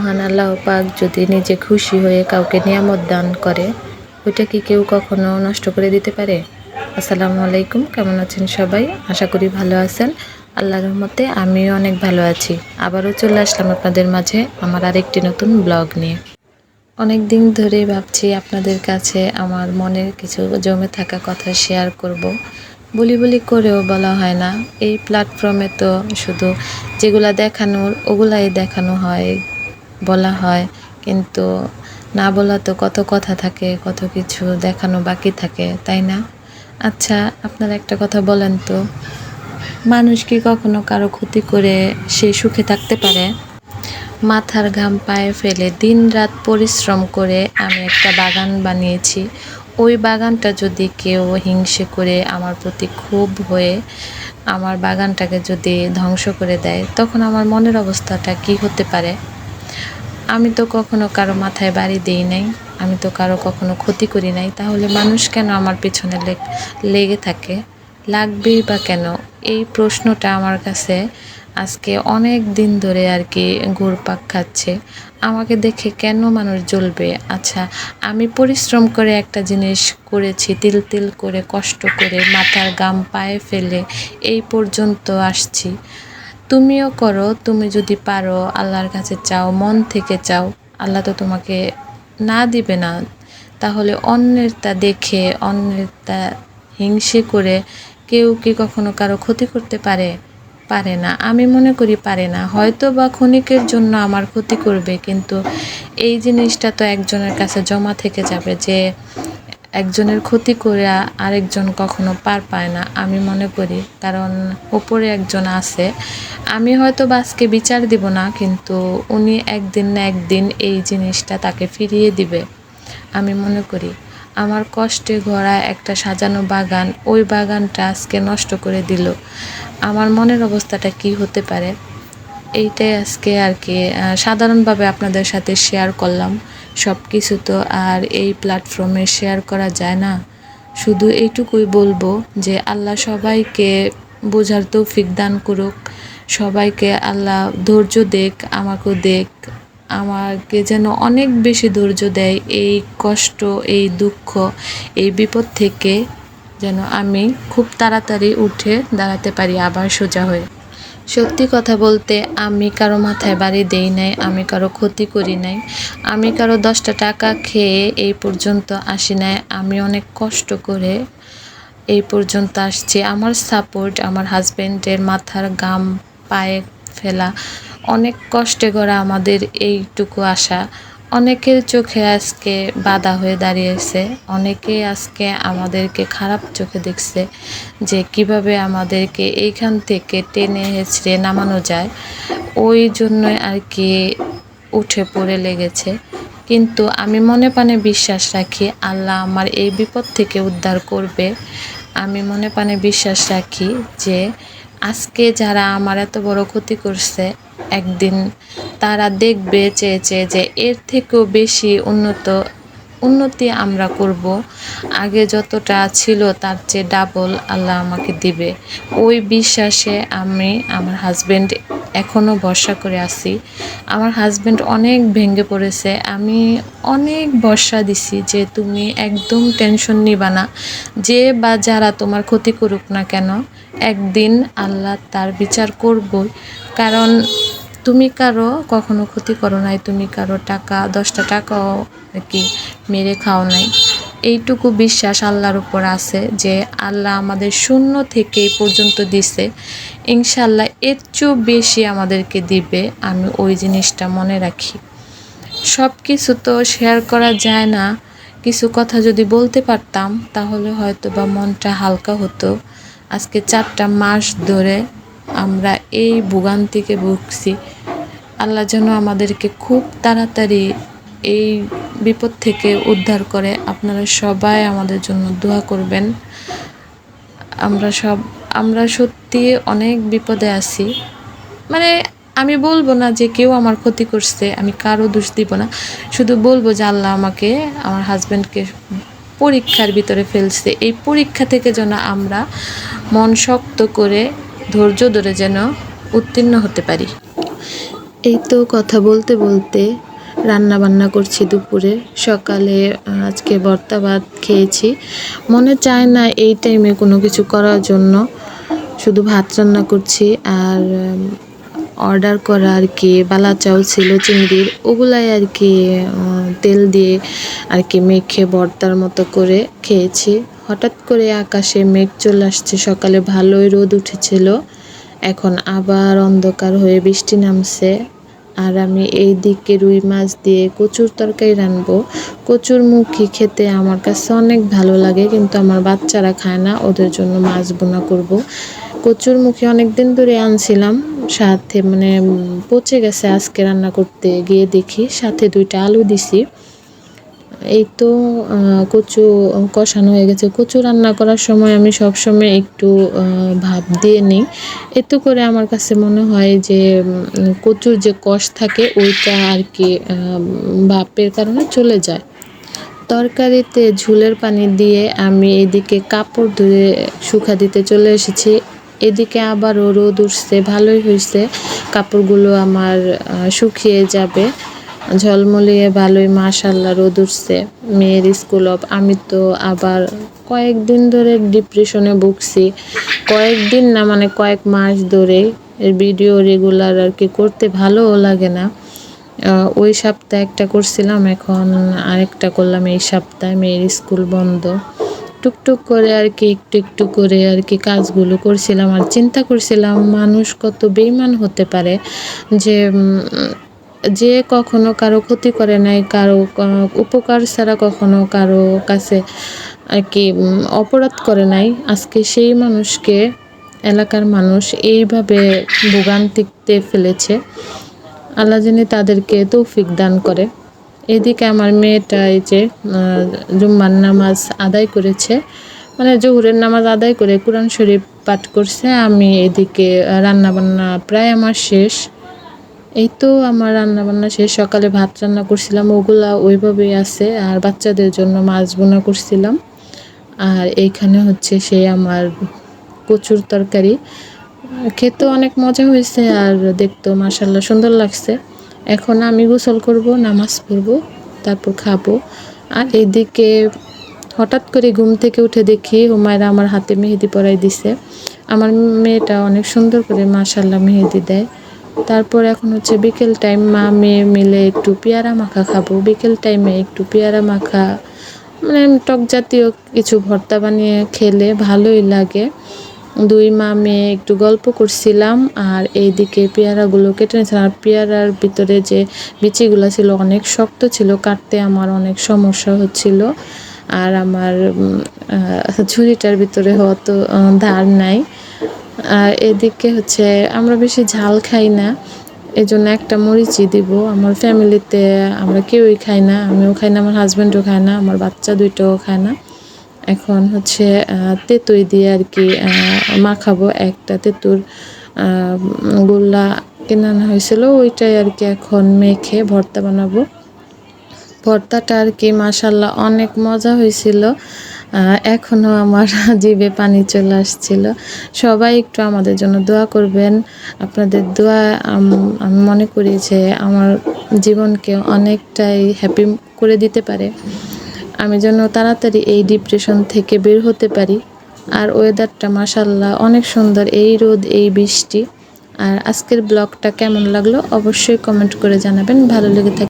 মহান আল্লাহ পাক যদি নিজে খুশি হয়ে কাউকে নিয়ামত দান করে, ওইটা কি কেউ কখনো নষ্ট করে দিতে পারে? আসসালামু আলাইকুম, কেমন আছেন সবাই? আশা করি ভালো আছেন। আল্লাহর রহমতে আমিও অনেক ভালো আছি। আবারও চলে আসলাম আপনাদের মাঝে আমার আরেকটি নতুন ব্লগ নিয়ে। অনেক দিন ধরেই ভাবছি আপনাদের কাছে আমার মনের কিছু জমে থাকা কথা শেয়ার করব। বলি বলি করেও বলা হয় না, এই প্ল্যাটফর্মে তো শুধু যেগুলা দেখানোর, ওগুলাই দেখানো হয়। বলা হয়, কিন্তু না বলা তো কত কথা থাকে, কত কিছু দেখানো বাকি থাকে, তাই না? আচ্ছা আপনারা একটা কথা বলেন তো, মানুষ কি কখনো কারও ক্ষতি করে সে সুখে থাকতে পারে? মাথার ঘাম পায়ে ফেলে দিন রাত পরিশ্রম করে আমি একটা বাগান বানিয়েছি। ওই বাগানটা যদি কেউ হিংসে করে আমার প্রতি ক্ষোভ হয়ে আমার বাগানটাকে যদি ধ্বংস করে দেয়, তখন আমার মনের অবস্থাটা কি হতে পারে? আমি তো কখনো কারও মাথায় বাড়ি দিই নাই, আমি তো কারও কখনো ক্ষতি করি নাই। তাহলে মানুষ কেন আমার পিছনে লেগে থাকে? লাগবেই বা কেন? এই প্রশ্নটা আমার কাছে আজকে অনেক দিন ধরে আর কি ঘুরপাক খাচ্ছে। আমাকে দেখে কেন মানুষ জ্বলবে? আচ্ছা আমি পরিশ্রম করে একটা জিনিস করেছি, তিল তিল করে, কষ্ট করে মাথার গাম পায়ে ফেলে, এই পর্যন্ত আসছি। তুমিও করো, তুমি যদি পারো, আল্লাহর কাছে চাও, মন থেকে চাও, আল্লাহ তো তোমাকে না দিবে না। তাহলে অন্যেরটা দেখে অন্যেরটা হিংসে করে কেউ কি কখনো কারও ক্ষতি করতে পারে? পারে না। আমি মনে করি পারে না। হয়তো বা ক্ষণিকের জন্য আমার ক্ষতি করবে, কিন্তু এই জিনিসটা তো একজনের কাছে জমা থেকে যাবে যে একজনের ক্ষতি করে আরেকজন কখনো পার পায় না, আমি মনে করি। কারণ ওপরে একজন আছে। আমি হয়তো বাসকে বিচার দিব না, কিন্তু উনি একদিন না একদিন এই জিনিসটা তাকে ফিরিয়ে দিবে, আমি মনে করি। আমার কষ্টে গড়া একটা সাজানো বাগান, ওই বাগানটা আজকে নষ্ট করে দিল। আমার মনের অবস্থাটা কি হতে পারে? এইটাই আজকে আর কি সাধারণভাবে আপনাদের সাথে শেয়ার করলাম। সব কিছু তো আর এই প্ল্যাটফর্মে শেয়ার করা যায় না। শুধু এইটুকুই বলব যে আল্লাহ সবাইকে বোঝার তৌফিক দান করুক। সবাইকে আল্লাহ ধৈর্য দেখ আমাকেও দেখ আমাকে যেন অনেক বেশি ধৈর্য দেয় এই কষ্ট, এই দুঃখ, এই বিপদ থেকে। যেন আমি খুব তাড়াতাড়ি উঠে দাঁড়াতে পারি আবার সোজা হয়ে। সত্যি কথা বলতে, আমি কারও মাথায় বাড়ি দেই নাই, আমি কারও ক্ষতি করি নাই। আমি কারও দশটা টাকা খেয়ে এই পর্যন্ত আসি নাই, আমি অনেক কষ্ট করে এই পর্যন্ত আসছি। আমার সাপোর্ট আমার হাজব্যান্ডের মাথার গাম পায়ে ফেলা, অনেক কষ্টে করা আমাদের এইটুকু আসা অনেকের চোখে আজকে বাধা হয়ে দাঁড়িয়েছে। অনেকে আজকে আমাদেরকে খারাপ চোখে দেখছে যে কীভাবে আমাদেরকে এইখান থেকে টেনে হেঁচড়ে নামানো যায়। ওই জন্যই আর কি উঠে পড়ে লেগেছে। কিন্তু আমি মনে প্রাণে বিশ্বাস রাখি, আল্লাহ আমার এই বিপদ থেকে উদ্ধার করবে। আমি মনে প্রাণে বিশ্বাস রাখি যে আজকে যারা আমার এত বড় ক্ষতি করছে, একদিন তারা দেখবে চেয়ে চেয়ে যে এর থেকেও বেশি উন্নত, উন্নতি আমরা করব। আগে যতটা ছিল তার চেয়ে ডাবল আল্লাহ আমাকে দিবে। ওই বিশ্বাসে আমি আমার হাজব্যান্ড এখনও ভরসা করে আছি। আমার হাজব্যান্ড অনেক ভেঙে পড়েছে। আমি অনেক ভরসা দিছি যে, তুমি একদম টেনশন নিবা না। যে বা যারা তোমার ক্ষতি করুক না কেন, একদিন আল্লাহ তার বিচার করবই। কারণ তুমি কারও কখনো ক্ষতি করো নাই, তুমি কারও টাকা, দশটা টাকাও কি মেরে খাও নাই। এইটুকু বিশ্বাস আল্লাহর উপর আছে যে আল্লাহ আমাদের শূন্য থেকে পর্যন্ত দিছে। ইনশাল্লাহ এর বেশি আমাদেরকে দিবে, আমি ওই জিনিসটা মনে রাখি। সব কিছু তো শেয়ার করা যায় না। কিছু কথা যদি বলতে পারতাম, তাহলে হয়তো বা মনটা হালকা হতো। আজকে চারটা মাস ধরে আমরা এই ভোগান্তিকে ভুগছি। আল্লাহ যেন আমাদেরকে খুব তাড়াতাড়ি এই বিপদ থেকে উদ্ধার করে। আপনারা সবাই আমাদের জন্য দোয়া করবেন। আমরা সব, আমরা সত্যি অনেক বিপদে আছি। মানে আমি বলব না যে কেউ আমার ক্ষতি করছে, আমি কারও দোষ দিব না। শুধু বলব যে আল্লাহ আমাকে, আমার হাজব্যান্ডকে পরীক্ষার ভিতরে ফেলছে। এই পরীক্ষা থেকে যেন আমরা মন শক্ত করে ধৈর্য ধরে যেন উত্তীর্ণ হতে পারি। এই তো কথা বলতে বলতে রান্না বান্না করছি দুপুরে। সকালে আজকে ভর্তা ভাত খেয়েছি। মনে চায় না এই টাইমে কোনো কিছু করার জন্য। শুধু ভাত রান্না করছি আর অর্ডার করা আর কি, বালা চাউল ছিল চিংড়ির ওগুলাই আর কি তেল দিয়ে আর কি মেখে ভর্তার মতো করে খেয়েছি। হঠাৎ করে আকাশে মেঘ চলে আসছে, সকালে ভালোই রোদ উঠেছিল। এখন আবার অন্ধকার হয়ে বৃষ্টি নামছে। আর আমি এই দিকে রুই মাছ দিয়ে কচুর তরকারি রানবো কচুর মুখি খেতে আমার কাছে অনেক ভালো লাগে, কিন্তু আমার বাচ্চারা খায় না, ওদের জন্য মাছ বোনা করব। কচুর মুখি অনেক দিন ধরে আনছিলাম, সাথে মানে পচে গেছে আজকে রান্না করতে গিয়ে দেখি, সাথে দুইটা আলু দিছি। এই তো কচু কষানো হয়ে গেছে। কচু রান্না করার সময় আমি সব সময় একটু ভাপ দিয়ে নিই। এতে করে আমার কাছে মনে হয় যে কচুর যে কষ থাকে, ওইটা আর কি ভাপের কারণে চলে যায়। তরকারিতে ঝোলের পানি দিয়ে আমি এদিকে কাপড় ধুয়ে শুকা দিতে চলে এসেছি। এদিকে আবারও রোদ উঠছে, ভালোই হয়েছে। কাপড়গুলো আমার শুকিয়ে যাবে। ঝলমলিয়ে ভালোই মাশাল্লাহ রোদ উঠছে। মেয়ের স্কুল অফ আমি তো আবার কয়েকদিন ধরে ডিপ্রেশনে ভুগছি। কয়েকদিন না মানে কয়েক মাস ধরে ভিডিও রেগুলার আর কি করতে ভালোও লাগে না। ওই সপ্তাহে একটা করছিলাম, এখন আরেকটা করলাম এই সপ্তাহে, মেয়ের স্কুল বন্ধ। টুকটুক করে আর কি, একটু একটু করে আর কি কাজগুলো করছিলাম আর চিন্তা করছিলাম, মানুষ কত বেইমান হতে পারে যে যে কখনো কারও ক্ষতি করে নাই, কারও উপকার ছাড়া কখনো কারও কাছে আর কি অপরাধ করে নাই। আজকে সেই মানুষকে, এলাকার মানুষ এইভাবে ভোগান্তিতে ফেলেছে। আল্লাহ জানি তাদেরকে তৌফিক দান করে। এদিকে আমার মেয়েটা এই যে জুম্মার নামাজ আদায় করেছে। মানে জহুরের নামাজ আদায় করে কোরআন শরীফ পাঠ করছে। আমি এদিকে রান্না বান্না প্রায় আমার শেষ। এই তো আমার রান্না বান্না শেষ। সকালে ভাত রান্না করছিলাম, ওগুলা ওইভাবেই আছে, আর বাচ্চাদের জন্য মাছ বোনা করছিলাম। আর এইখানে হচ্ছে সে আমার কচুর তরকারি। খেতে অনেক মজা হয়েছে, আর দেখতেও মাসাল্লাহ সুন্দর লাগছে। এখন আমি গোসল করব, নামাজ পড়ব, তারপর খাব। আর এইদিকে হঠাৎ করে ঘুম থেকে উঠে দেখি হুমায়রা আমার হাতে মেহেদি পরাই দিছে। আমার মেয়েটা অনেক সুন্দর করে মাশাল্লাহ মেহেদি দেয়। তারপর এখন হচ্ছে বিকেল টাইম মা, মেয়ে মিলে একটু পেয়ারা মাখা খাব। বিকেল টাইমে একটু পেয়ারা মাখা মানে টক জাতীয় কিছু ভর্তা বানিয়ে খেলে ভালোই লাগে। দুই মা, মেয়ে একটু গল্প করছিলাম আর এইদিকে পেয়ারাগুলো কেটে নিয়েছিলাম। আর পেয়ারার ভিতরে যে বিচিগুলো ছিল অনেক শক্ত ছিল, কাটতে আমার অনেক সমস্যা হচ্ছিল। আর আমার ঝুড়িটার ভিতরে অত ধার নাই। এদিকে হচ্ছে আমরা বেশি ঝাল খাই না। এই জন্য একটা মরিচি দিব। আমার ফ্যামিলিতে আমরা কেউই খাই না। আমিও খাই না, আমার হাজব্যান্ডও খায় না, আমার বাচ্চা দুইটাও খায় না। এখন হচ্ছে তেঁতুই দিয়ে আর কি মাখাবো একটা তেঁতুর গোল্লা কিনে আনা হয়েছিল, ওইটাই আর কি এখন মেখে ভর্তা বানাবো। ভর্তাটা আর কি মাসাল্লাহ অনেক মজা হয়েছিল। আহ, এখনও আমার জিভে পানি চলে আসছিল। সবাই একটু আমাদের জন্য দোয়া করবেন। আপনাদের দোয়া আমি মনে করি যে আমার জীবনকে অনেকটাই হ্যাপি করে দিতে পারে। আমি যেন তাড়াতাড়ি এই ডিপ্রেশন থেকে বের হতে পারি। আর ওয়েদারটা মাসাল্লাহ অনেক সুন্দর এই রোদ এই বৃষ্টি। আর আজকের ব্লগটা কেমন লাগল অবশ্যই কমেন্ট করে জানাবেন। ভালো লেগে থাকে